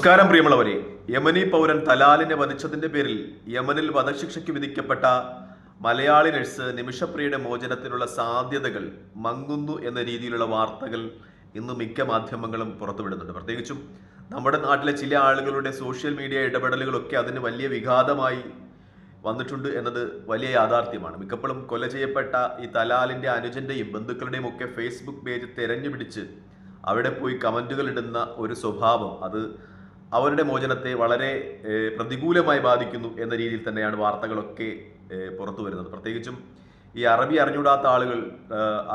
നമസ്കാരം പ്രിയമുള്ളവരെ. യമനി പൗരൻ തലാലിനെ വധിച്ചതിന്റെ പേരിൽ യമനിൽ വധശിക്ഷയ്ക്ക് വിധിക്കപ്പെട്ട മലയാളി നഴ്സ് നിമിഷപ്രിയയുടെ മോചനത്തിനുള്ള സാധ്യതകൾ മങ്ങുന്നു എന്ന രീതിയിലുള്ള വാർത്തകൾ ഇന്ന് മിക്ക മാധ്യമങ്ങളും പുറത്തുവിടുന്നുണ്ട്. പ്രത്യേകിച്ചും നമ്മുടെ നാട്ടിലെ ചില ആളുകളുടെ സോഷ്യൽ മീഡിയ ഇടപെടലുകളൊക്കെ അതിന് വലിയ വിഘാതമായി വന്നിട്ടുണ്ട് എന്നത് വലിയ യാഥാർത്ഥ്യമാണ്. മിക്കപ്പോഴും കൊല ചെയ്യപ്പെട്ട ഈ തലാലിന്റെ അനുജന്റെയും ബന്ധുക്കളുടെയും ഒക്കെ ഫേസ്ബുക്ക് പേജ് തെരഞ്ഞു പിടിച്ച് അവിടെ പോയി കമന്റുകൾ ഇടുന്ന ഒരു സ്വഭാവം. അത് അവരുടെ മോചനത്തെ വളരെ പ്രതികൂലമായി ബാധിക്കുന്നു എന്ന രീതിയിൽ തന്നെയാണ് വാർത്തകളൊക്കെ പുറത്തു വരുന്നത്. പ്രത്യേകിച്ചും ഈ അറബി അറിഞ്ഞൂടാത്ത ആളുകൾ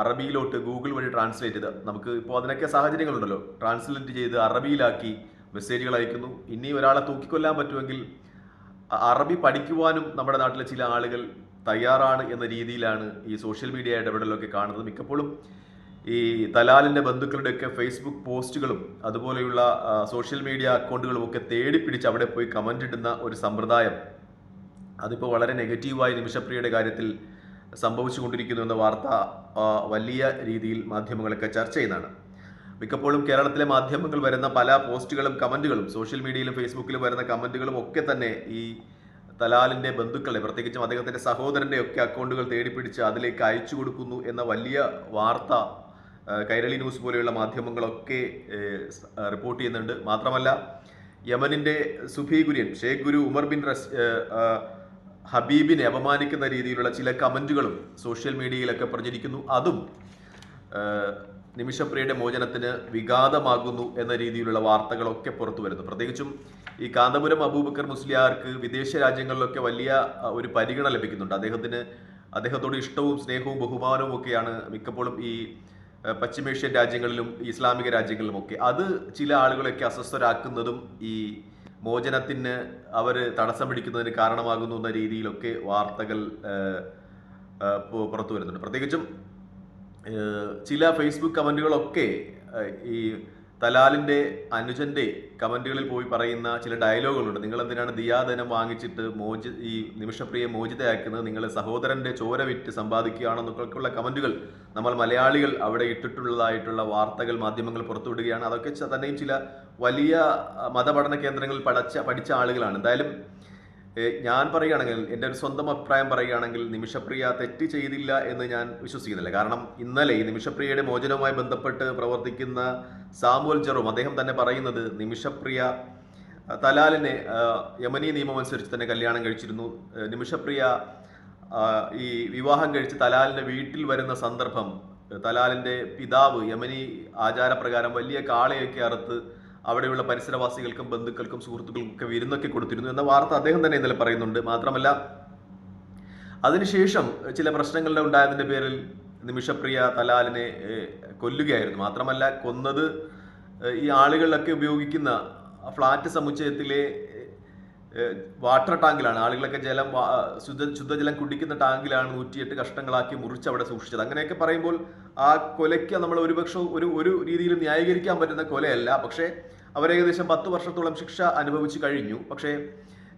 അറബിയിലോട്ട് ഗൂഗിൾ വഴി ട്രാൻസ്ലേറ്റ് ചെയ്ത് നമുക്ക് ഇപ്പോൾ അതിനൊക്കെ സാഹചര്യങ്ങളുണ്ടല്ലോ. ട്രാൻസ്ലേറ്റ് ചെയ്ത് അറബിയിലാക്കി മെസ്സേജുകൾ അയക്കുന്നു. ഇനി ഒരാളെ തൂക്കിക്കൊല്ലാൻ പറ്റുമെങ്കിൽ അറബി പഠിക്കുവാനും നമ്മുടെ നാട്ടിലെ ചില ആളുകൾ തയ്യാറാണ് എന്ന രീതിയിലാണ് ഈ സോഷ്യൽ മീഡിയ ഇടപെടലൊക്കെ കാണുന്നത്. മിക്കപ്പോഴും ഈ തലാലിന്റെ ബന്ധുക്കളുടെയൊക്കെ ഫേസ്ബുക്ക് പോസ്റ്റുകളും അതുപോലെയുള്ള സോഷ്യൽ മീഡിയ അക്കൗണ്ടുകളും ഒക്കെ തേടി പിടിച്ച് അവിടെ പോയി കമന്റ് ഇടുന്ന ഒരു സമ്പ്രദായം അതിപ്പോൾ വളരെ നെഗറ്റീവായി നിമിഷപ്രിയയുടെ കാര്യത്തിൽ സംഭവിച്ചുകൊണ്ടിരിക്കുന്നു എന്ന വാർത്ത വലിയ രീതിയിൽ മാധ്യമങ്ങളൊക്കെ ചർച്ച ചെയ്യുന്നതാണ്. മിക്കപ്പോഴും കേരളത്തിലെ മാധ്യമങ്ങൾ വരുന്ന പല പോസ്റ്റുകളും കമന്റുകളും സോഷ്യൽ മീഡിയയിലും ഫേസ്ബുക്കിലും വരുന്ന കമന്റുകളും ഒക്കെ തന്നെ ഈ തലാലിന്റെ ബന്ധുക്കളെ പ്രത്യേകിച്ചും അദ്ദേഹത്തിന്റെ സഹോദരന്റെ ഒക്കെ അക്കൗണ്ടുകൾ തേടിപ്പിടിച്ച് അതിലേക്ക് അയച്ചു കൊടുക്കുന്നു എന്ന വലിയ വാർത്ത കൈരളി ന്യൂസ് പോലെയുള്ള മാധ്യമങ്ങളൊക്കെ റിപ്പോർട്ട് ചെയ്യുന്നുണ്ട്. മാത്രമല്ല യമനിന്റെ സുഫി ഗുര്യൻ ഷേഖ് ഗുരു ഉമർ ബിൻ റസ് ഹബീബിനെ അപമാനിക്കുന്ന രീതിയിലുള്ള ചില കമന്റുകളും സോഷ്യൽ മീഡിയയിലൊക്കെ പ്രചരിക്കുന്നു അതും നിമിഷപ്രിയയുടെ മോചനത്തിന് വിഘാതമാകുന്നു എന്ന രീതിയിലുള്ള വാർത്തകളൊക്കെ പുറത്തു വരുന്നു. പ്രത്യേകിച്ചും ഈ കാന്തപുരം അബൂബക്കർ മുസ്ലിയാർക്ക് വിദേശ രാജ്യങ്ങളിലൊക്കെ വലിയ ഒരു പരിഗണന ലഭിക്കുന്നുണ്ട്. അദ്ദേഹത്തിന് അദ്ദേഹത്തോട് ഇഷ്ടവും സ്നേഹവും ബഹുമാനവും ഒക്കെയാണ് മിക്കപ്പോഴും ഈ പശ്ചിമേഷ്യൻ രാജ്യങ്ങളിലും ഇസ്ലാമിക രാജ്യങ്ങളിലും ഒക്കെ. അത് ചില ആളുകളെയൊക്കെ അസ്വസ്ഥരാക്കുന്നതും ഈ മോചനത്തിന് അവർ തടസ്സം പിടിക്കുന്നതിന് കാരണമാകുന്നു എന്ന രീതിയിലൊക്കെ വാർത്തകൾ പുറത്തു വരുന്നുണ്ട്. പ്രത്യേകിച്ചും ചില ഫേസ്ബുക്ക് കമന്റുകളൊക്കെ ഈ തലാലിന്റെ അനുജന്റെ കമന്റുകളിൽ പോയി പറയുന്ന ചില ഡയലോഗുകളുണ്ട്. നിങ്ങൾ എന്തിനാണ് ദിയാധനം വാങ്ങിച്ചിട്ട് മോചി ഈ നിമിഷപ്രിയെ മോചിതയാക്കുന്നത്? നിങ്ങൾ സഹോദരന്റെ ചോര വിറ്റ് സമ്പാദിക്കുകയാണെന്നൊക്കെയുള്ള കമന്റുകൾ നമ്മൾ മലയാളികൾ അവിടെ ഇട്ടിട്ടുള്ളതായിട്ടുള്ള വാർത്തകൾ മാധ്യമങ്ങൾ പുറത്തുവിടുകയാണ്. അതൊക്കെ തന്നെയും ചില വലിയ മതപഠന കേന്ദ്രങ്ങളിൽ പഠിച്ച പഠിച്ച ആളുകളാണ്. എന്തായാലും ഞാൻ പറയുകയാണെങ്കിൽ എന്റെ ഒരു സ്വന്തം അഭിപ്രായം പറയുകയാണെങ്കിൽ നിമിഷപ്രിയ തെറ്റ് ചെയ്തില്ല എന്ന് ഞാൻ വിശ്വസിക്കുന്നില്ല. കാരണം ഇന്നലെ ഈ നിമിഷപ്രിയയുടെ മോചനവുമായി ബന്ധപ്പെട്ട് പ്രവർത്തിക്കുന്ന സാമുവൽ ജെറോം അദ്ദേഹം തന്നെ പറയുന്നത് നിമിഷപ്രിയ തലാലിനെ യമനി നിയമം അനുസരിച്ച് തന്നെ കല്യാണം കഴിച്ചിരുന്നു. നിമിഷപ്രിയ ഈ വിവാഹം കഴിച്ച് തലാലിന്റെ വീട്ടിൽ വരുന്ന സന്ദർഭം തലാലിന്റെ പിതാവ് യമനി ആചാരപ്രകാരം വലിയ കാളയൊക്കെ അറുത്ത് അവിടെയുള്ള പരിസരവാസികൾക്കും ബന്ധുക്കൾക്കും സുഹൃത്തുക്കൾക്കും ഒക്കെ വിരുന്നൊക്കെ കൊടുത്തിരുന്നു എന്ന വാർത്ത അദ്ദേഹം തന്നെ ഇന്നലെ പറയുന്നുണ്ട്. മാത്രമല്ല അതിനുശേഷം ചില പ്രശ്നങ്ങളുടെ ഉണ്ടായതിന്റെ പേരിൽ നിമിഷപ്രിയ തലാലിനെ കൊല്ലുകയായിരുന്നു. മാത്രമല്ല കൊന്നത് ഈ ആളുകളിലൊക്കെ ഉപയോഗിക്കുന്ന ഫ്ലാറ്റ് സമുച്ചയത്തിലെ വാട്ടർ ടാങ്കിലാണ്. ആളുകളൊക്കെ ജലം ശുദ്ധ ശുദ്ധജലം കുടിക്കുന്ന ടാങ്കിലാണ് നൂറ്റിയെട്ട് കഷ്ണങ്ങളാക്കി മുറിച്ച് അവിടെ സൂക്ഷിച്ചത്. അങ്ങനെയൊക്കെ പറയുമ്പോൾ ആ കൊലയ്ക്ക് നമ്മൾ ഒരുപക്ഷെ ഒരു ഒരു രീതിയിലും ന്യായീകരിക്കാൻ പറ്റുന്ന കൊലയല്ല. പക്ഷേ അവരേകദേശം പത്ത് വർഷത്തോളം ശിക്ഷ അനുഭവിച്ചു കഴിഞ്ഞു. പക്ഷേ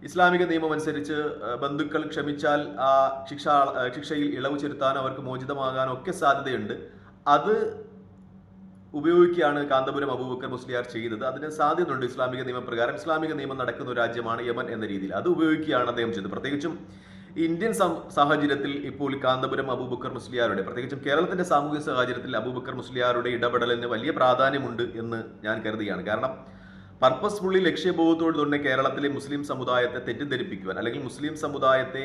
ഇസ്ലാമിക നിയമം അനുസരിച്ച് ബന്ധുക്കൾ ക്ഷമിച്ചാൽ ആ ശിക്ഷ ശിക്ഷയിൽ ഇളവ് ചെലുത്താനോ അവർക്ക് മോചിതമാകാനോ ഒക്കെ സാധ്യതയുണ്ട്. അത് ഉപയോഗിക്കുകയാണ് കാന്തപുരം അബൂബക്കർ മുസ്ലിയാർ ചെയ്തത് അതിന് സാധ്യതയുണ്ട് ഇസ്ലാമിക നിയമപ്രകാരം. ഇസ്ലാമിക നിയമം നടക്കുന്ന ഒരു രാജ്യമാണ് യമൻ എന്ന രീതിയിൽ. അത് ഉപയോഗിക്കുകയാണ് അദ്ദേഹം ചെയ്തത് പ്രത്യേകിച്ചും ഇന്ത്യൻ സാഹചര്യത്തിൽ ഇപ്പോൾ കാന്തപുരം അബൂബക്കർ മുസ്ലിയാരുടെ പ്രത്യേകിച്ചും കേരളത്തിന്റെ സാമൂഹിക സാഹചര്യത്തിൽ അബൂബക്കർ മുസ്ലിയാരുടെ ഇടപെടലിന് വലിയ പ്രാധാന്യമുണ്ട് എന്ന് ഞാൻ കരുതുകയാണ്. കാരണം പർപ്പസ്ഫുള്ളി ലക്ഷ്യബോധത്തോട് തന്നെ കേരളത്തിലെ മുസ്ലിം സമുദായത്തെ തെറ്റിദ്ധരിപ്പിക്കുവാൻ അല്ലെങ്കിൽ മുസ്ലിം സമുദായത്തെ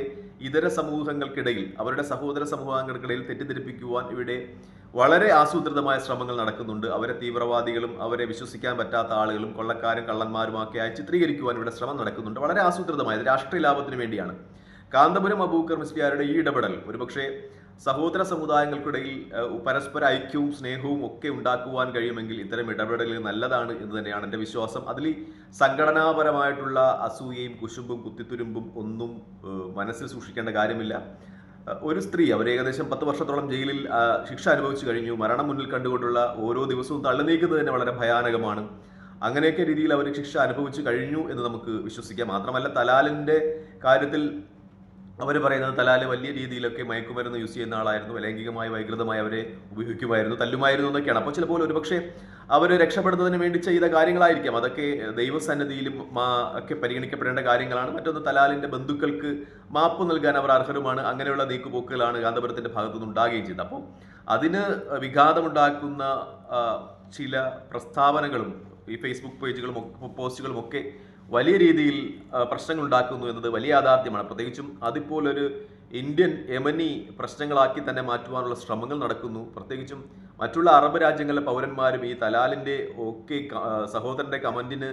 ഇതര സമൂഹങ്ങൾക്കിടയിൽ അവരുടെ സഹോദര സമൂഹങ്ങൾക്കിടയിൽ തെറ്റിദ്ധരിപ്പിക്കുവാൻ ഇവിടെ വളരെ ആസൂത്രിതമായ ശ്രമങ്ങൾ നടക്കുന്നുണ്ട്. അവരെ തീവ്രവാദികളും അവരെ വിശ്വസിക്കാൻ പറ്റാത്ത ആളുകളും കൊള്ളക്കാരും കള്ളന്മാരുമൊക്കെ ആയി ചിത്രീകരിക്കുവാൻ ഇവിടെ ശ്രമം നടക്കുന്നുണ്ട്. വളരെ ആസൂത്രിതമായത് രാഷ്ട്രീയ ലാഭത്തിന് വേണ്ടിയാണ്. കാന്തപുരം അബൂക്കർ മിസ്ബിയാരുടെ ഈ ഇടപെടൽ ഒരുപക്ഷെ സഹോദര സമുദായങ്ങൾക്കിടയിൽ പരസ്പര ഐക്യവും സ്നേഹവും ഒക്കെ ഉണ്ടാക്കുവാൻ കഴിയുമെങ്കിൽ ഇത്തരം ഇടപെടലുകൾ നല്ലതാണ് എന്ന് തന്നെയാണ് എന്റെ വിശ്വാസം. അതിൽ സംഘടനാപരമായിട്ടുള്ള അസൂയയും കുശുമ്പും കുത്തിത്തുരുമ്പും ഒന്നും മനസ്സിൽ സൂക്ഷിക്കേണ്ട കാര്യമില്ല. ഒരു സ്ത്രീ അവർ ഏകദേശം പത്ത് വർഷത്തോളം ജയിലിൽ ശിക്ഷ അനുഭവിച്ചു കഴിഞ്ഞു. മരണം മുന്നിൽ കണ്ടുകൊണ്ടുള്ള ഓരോ ദിവസവും തള്ളുനീക്കുന്നത് തന്നെ വളരെ ഭയാനകമാണ്. അങ്ങനെയൊക്കെ രീതിയിൽ അവർ ശിക്ഷ അനുഭവിച്ചു കഴിഞ്ഞു എന്ന് നമുക്ക് വിശ്വസിക്കാം. മാത്രമല്ല തലാലിന്റെ കാര്യത്തിൽ അവർ പറയുന്നത് തലാൽ വലിയ രീതിയിലൊക്കെ മയക്കുമരുന്ന് യൂസ് ചെയ്യുന്ന ആളായിരുന്നു. ലൈംഗികമായി വൈകൃതമായി അവരെ ഉപയോഗിക്കുമായിരുന്നു തല്ലുമായിരുന്നു എന്നൊക്കെയാണ്. അപ്പോൾ ചിലപ്പോൾ ഒരുപക്ഷെ അവർ രക്ഷപ്പെടുന്നതിന് വേണ്ടി ചെയ്ത കാര്യങ്ങളായിരിക്കാം. അതൊക്കെ ദൈവസന്നിധിയിലും മാ- ഒക്കെ പരിഗണിക്കപ്പെടേണ്ട കാര്യങ്ങളാണ്. മറ്റൊന്ന് തലാലിന്റെ ബന്ധുക്കൾക്ക് മാപ്പ് നൽകാൻ അവർ അർഹരുമാണ്. അങ്ങനെയുള്ള നീക്കുപോക്കുകളാണ് കാന്തപുരത്തിന്റെ ഭാഗത്തുനിന്ന് ഉണ്ടാകുകയും ചെയ്തത്. അപ്പോൾ അതിന് വിഘാതമുണ്ടാക്കുന്ന ചില പ്രസ്താവനകളും ഈ ഫേസ്ബുക്ക് പേജുകളും പോസ്റ്റുകളും ഒക്കെ വലിയ രീതിയിൽ പ്രശ്നങ്ങൾ ഉണ്ടാക്കുന്നു എന്നത് വലിയ യാഥാർത്ഥ്യമാണ്. പ്രത്യേകിച്ചും അതിപ്പോലൊരു ഇന്ത്യൻ യമനി പ്രശ്നങ്ങളാക്കി തന്നെ മാറ്റുവാനുള്ള ശ്രമങ്ങൾ നടക്കുന്നു. പ്രത്യേകിച്ചും മറ്റുള്ള അറബ് രാജ്യങ്ങളിലെ പൗരന്മാരും ഈ തലാലിന്റെ ഒക്കെ സഹോദരന്റെ കമന്റിന്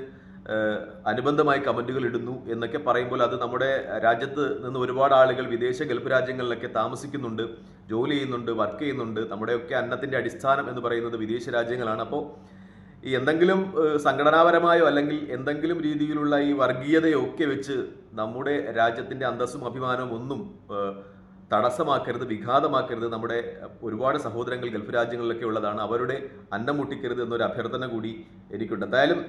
അനുബന്ധമായി കമന്റുകൾ ഇടുന്നു എന്നൊക്കെ പറയുമ്പോൾ അത് നമ്മുടെ രാജ്യത്ത് നിന്ന് ഒരുപാട് ആളുകൾ വിദേശ ഗൾഫ് രാജ്യങ്ങളിലൊക്കെ താമസിക്കുന്നുണ്ട് ജോലി ചെയ്യുന്നുണ്ട് വർക്ക് ചെയ്യുന്നുണ്ട്. നമ്മുടെയൊക്കെ അന്നത്തിന്റെ അടിസ്ഥാനം എന്ന് പറയുന്നത് വിദേശ രാജ്യങ്ങളാണ്. അപ്പോൾ ഈ എന്തെങ്കിലും സംഘടനാപരമായോ അല്ലെങ്കിൽ എന്തെങ്കിലും രീതിയിലുള്ള ഈ വർഗീയതയോ ഒക്കെ വെച്ച് നമ്മുടെ രാജ്യത്തിന്റെ അന്തസ്സും അഭിമാനവും ഒന്നും തടസ്സമാക്കരുത് വിഘാതമാക്കരുത്. നമ്മുടെ ഒരുപാട് സഹോദരങ്ങൾ ഗൾഫ് രാജ്യങ്ങളിലൊക്കെ ഉള്ളതാണ്. അവരുടെ അന്നം മുട്ടിക്കരുത് എന്നൊരു അഭ്യർത്ഥന കൂടി എനിക്കുണ്ട്. എന്തായാലും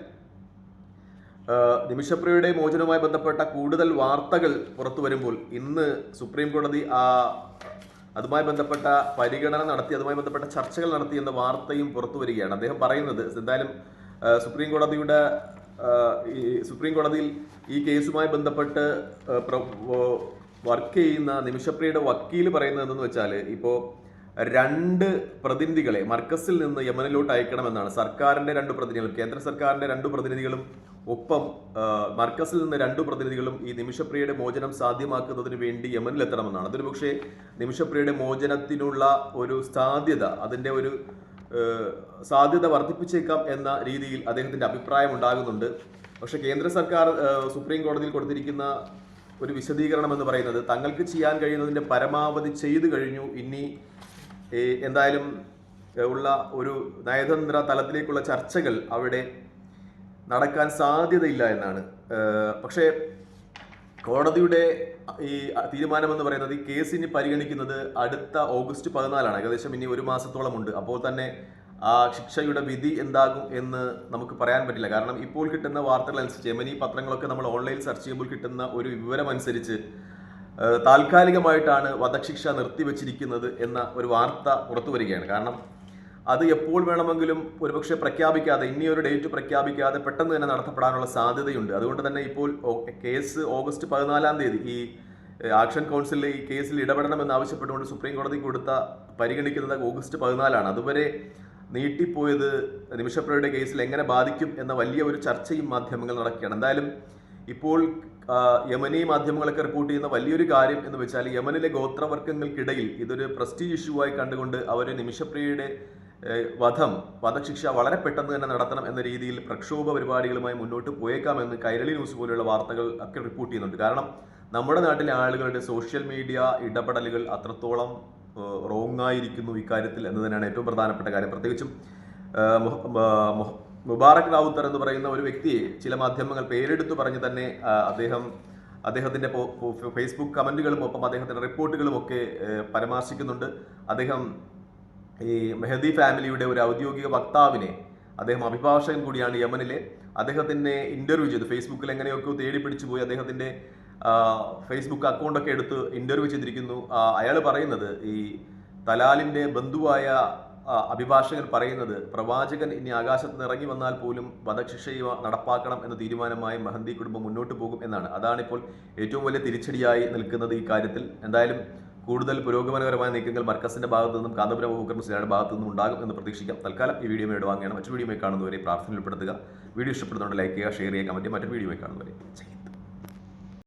നിമിഷപ്രിയയുടെ മോചനവുമായി ബന്ധപ്പെട്ട കൂടുതൽ വാർത്തകൾ പുറത്തു വരുമ്പോൾ ഇന്ന് സുപ്രീം കോടതി ആ അതുമായി ബന്ധപ്പെട്ട പരിഗണന നടത്തി അതുമായി ബന്ധപ്പെട്ട ചർച്ചകൾ നടത്തി എന്ന വാർത്തയും പുറത്തു വരികയാണ്. അദ്ദേഹം പറയുന്നത് എന്തായാലും സുപ്രീം കോടതിയുടെ ഈ സുപ്രീം കോടതിയിൽ ഈ കേസുമായി ബന്ധപ്പെട്ട് വർക്ക് ചെയ്യുന്ന നിമിഷപ്രിയയുടെ വക്കീൽ പറയുന്നത് എന്തെന്ന് വെച്ചാൽ ഇപ്പോൾ രണ്ട് പ്രതിനിധികളെ മർക്കസിൽ നിന്ന് യമനിലോട്ട് അയക്കണമെന്നാണ്. സർക്കാരിന്റെ രണ്ട് പ്രതിനിധികളും കേന്ദ്ര സർക്കാരിന്റെ രണ്ട് പ്രതിനിധികളും ഒപ്പം മർക്കസിൽ നിന്ന് രണ്ടു പ്രതിനിധികളും ഈ നിമിഷപ്രിയയുടെ മോചനം സാധ്യമാക്കുന്നതിന് വേണ്ടി യമനിലെത്തണമെന്നാണ് അതൊരു പക്ഷേ നിമിഷപ്രിയയുടെ മോചനത്തിനുള്ള ഒരു സാധ്യത അതിന്റെ ഒരു സാധ്യത വർദ്ധിപ്പിച്ചേക്കാം എന്ന രീതിയിൽ അദ്ദേഹത്തിന്റെ അഭിപ്രായം ഉണ്ടാകുന്നുണ്ട്. പക്ഷെ കേന്ദ്ര സർക്കാർ സുപ്രീം കോടതിയിൽ കൊടുത്തിരിക്കുന്ന ഒരു വിശദീകരണം എന്ന് പറയുന്നത് തങ്ങൾക്ക് ചെയ്യാൻ കഴിയുന്നതിന്റെ പരമാവധി ചെയ്തു കഴിഞ്ഞു. ഇനി എന്തായാലും ഉള്ള ഒരു നയതന്ത്ര തലത്തിലേക്കുള്ള ചർച്ചകൾ അവിടെ നടക്കാൻ സാധ്യതയില്ല എന്നാണ്. പക്ഷേ കോടതിയുടെ ഈ തീരുമാനം എന്ന് പറയുന്നത് ഈ കേസിന് പരിഗണിക്കുന്നത് അടുത്ത ഓഗസ്റ്റ് പതിനാലാണ്. ഏകദേശം ഇനി ഒരു മാസത്തോളം ഉണ്ട് അപ്പോൾ തന്നെ ആ ശിക്ഷയുടെ വിധി എന്താകും എന്ന് നമുക്ക് പറയാൻ പറ്റില്ല. കാരണം ഇപ്പോൾ കിട്ടുന്ന വാർത്തകൾ അനുസരിച്ച് ജമനി പത്രങ്ങളൊക്കെ നമ്മൾ ഓൺലൈൻ സെർച്ച് ചെയ്യുമ്പോൾ കിട്ടുന്ന ഒരു വിവരം അനുസരിച്ച് താൽക്കാലികമായിട്ടാണ് വധശിക്ഷ നിർത്തിവെച്ചിരിക്കുന്നത് എന്ന ഒരു വാർത്ത പുറത്തു വരികയാണ്. കാരണം അത് എപ്പോൾ വേണമെങ്കിലും ഒരുപക്ഷെ പ്രഖ്യാപിക്കാതെ ഇനി ഒരു ഡേറ്റ് പ്രഖ്യാപിക്കാതെ പെട്ടെന്ന് തന്നെ നടത്തപ്പെടാനുള്ള സാധ്യതയുണ്ട്. അതുകൊണ്ട് തന്നെ ഇപ്പോൾ കേസ് ഓഗസ്റ്റ് പതിനാലാം തീയതി ഈ ആക്ഷൻ കൗൺസിലിൽ ഈ കേസിൽ ഇടപെടണമെന്ന് ആവശ്യപ്പെട്ടുകൊണ്ട് സുപ്രീം കോടതി കൊടുത്ത പരിഗണിക്കുന്നത് ഓഗസ്റ്റ് പതിനാലാണ്. അതുവരെ നീട്ടിപ്പോയത് നിമിഷപ്രയുടെ കേസിൽ എങ്ങനെ ബാധിക്കും എന്ന വലിയ ഒരു ചർച്ചയും മാധ്യമങ്ങൾ നടക്കുകയാണ്. എന്തായാലും ഇപ്പോൾ യമനി മാധ്യമങ്ങളൊക്കെ റിപ്പോർട്ട് ചെയ്യുന്ന വലിയൊരു കാര്യം എന്ന് വെച്ചാൽ യമനിലെ ഗോത്രവർഗങ്ങൾക്കിടയിൽ ഇതൊരു പ്രസ്റ്റീജ് ഇഷ്യൂ ആയി കണ്ടുകൊണ്ട് അവർ നിമിഷപ്രിയയുടെ വധം വധശിക്ഷ വളരെ പെട്ടെന്ന് തന്നെ നടത്തണം എന്ന രീതിയിൽ പ്രക്ഷോഭ പരിപാടികളുമായി മുന്നോട്ട് പോയേക്കാമെന്ന് കൈരളി ന്യൂസ് പോലെയുള്ള വാർത്തകൾ ഒക്കെ റിപ്പോർട്ട് ചെയ്യുന്നുണ്ട്. കാരണം നമ്മുടെ നാട്ടിലെ ആളുകളുടെ സോഷ്യൽ മീഡിയ ഇടപെടലുകൾ അത്രത്തോളം റോങ് ആയിരിക്കുന്നു ഇക്കാര്യത്തിൽ എന്ന് തന്നെയാണ് ഏറ്റവും പ്രധാനപ്പെട്ട കാര്യം. പ്രത്യേകിച്ചും മുബാറക് റാവുത്തർ എന്ന് പറയുന്ന ഒരു വ്യക്തിയെ ചില മാധ്യമങ്ങൾ പേരെടുത്തു പറഞ്ഞ് തന്നെ അദ്ദേഹം പോ- ഫേസ്ബുക്ക് കമന്റുകളും ഒപ്പം അദ്ദേഹത്തിന്റെ റിപ്പോർട്ടുകളും ഒക്കെ പരാമർശിക്കുന്നുണ്ട്. അദ്ദേഹം ഈ മെഹദി ഫാമിലിയുടെ ഒരു ഔദ്യോഗിക വക്താവിനെ അദ്ദേഹം അഭിഭാഷകൻ കൂടിയാണ് യമനിലെ. അദ്ദേഹത്തിനെ ഇന്റർവ്യൂ ചെയ്തു. ഫേസ്ബുക്കിൽ എങ്ങനെയൊക്കെ തേടി പിടിച്ചു പോയി അദ്ദേഹത്തിന്റെ ഫേസ്ബുക്ക് അക്കൗണ്ടൊക്കെ എടുത്ത് ഇന്റർവ്യൂ ചെയ്തിരിക്കുന്നു. അയാൾ പറയുന്നത് ഈ തലാലിന്റെ ബന്ധുവായ അഭിഭാഷകൻ പറയുന്നത് പ്രവാചകൻ ഇനി ആകാശത്ത് ഇറങ്ങി വന്നാൽ പോലും വധശിക്ഷ നടപ്പാക്കണം എന്ന തീരുമാനമായി മഹന്തി കുടുംബം മുന്നോട്ട് പോകും എന്നാണ്. അതാണിപ്പോൾ ഏറ്റവും വലിയ തിരിച്ചടിയായി നിൽക്കുന്നത് ഈ കാര്യത്തിൽ. എന്തായാലും കൂടുതൽ പുരോഗമനപരമായ നീക്കങ്ങൾ മർക്കസിന്റെ ഭാഗത്തു നിന്നും കാന്തപുരം മുഖർമുസ്ലിയുടെ ഭാഗത്തു നിന്നും ഉണ്ടാകും എന്ന് പ്രതീക്ഷിക്കാം. തൽക്കാലം ഈ വീഡിയോ വാങ്ങുകയാണ് മറ്റൊരു വീഡിയോ കാണുന്നവരെ പ്രാർത്ഥനയിൽപ്പെടുത്തുക വീഡിയോ ഇഷ്ടപ്പെടുന്നുണ്ട് ലൈക്ക് ചെയ്യുക ഷെയർ ചെയ്യുക കമന്റ് മറ്റൊരു വീഡിയോ കാണുന്നവരെ ചെയ്യും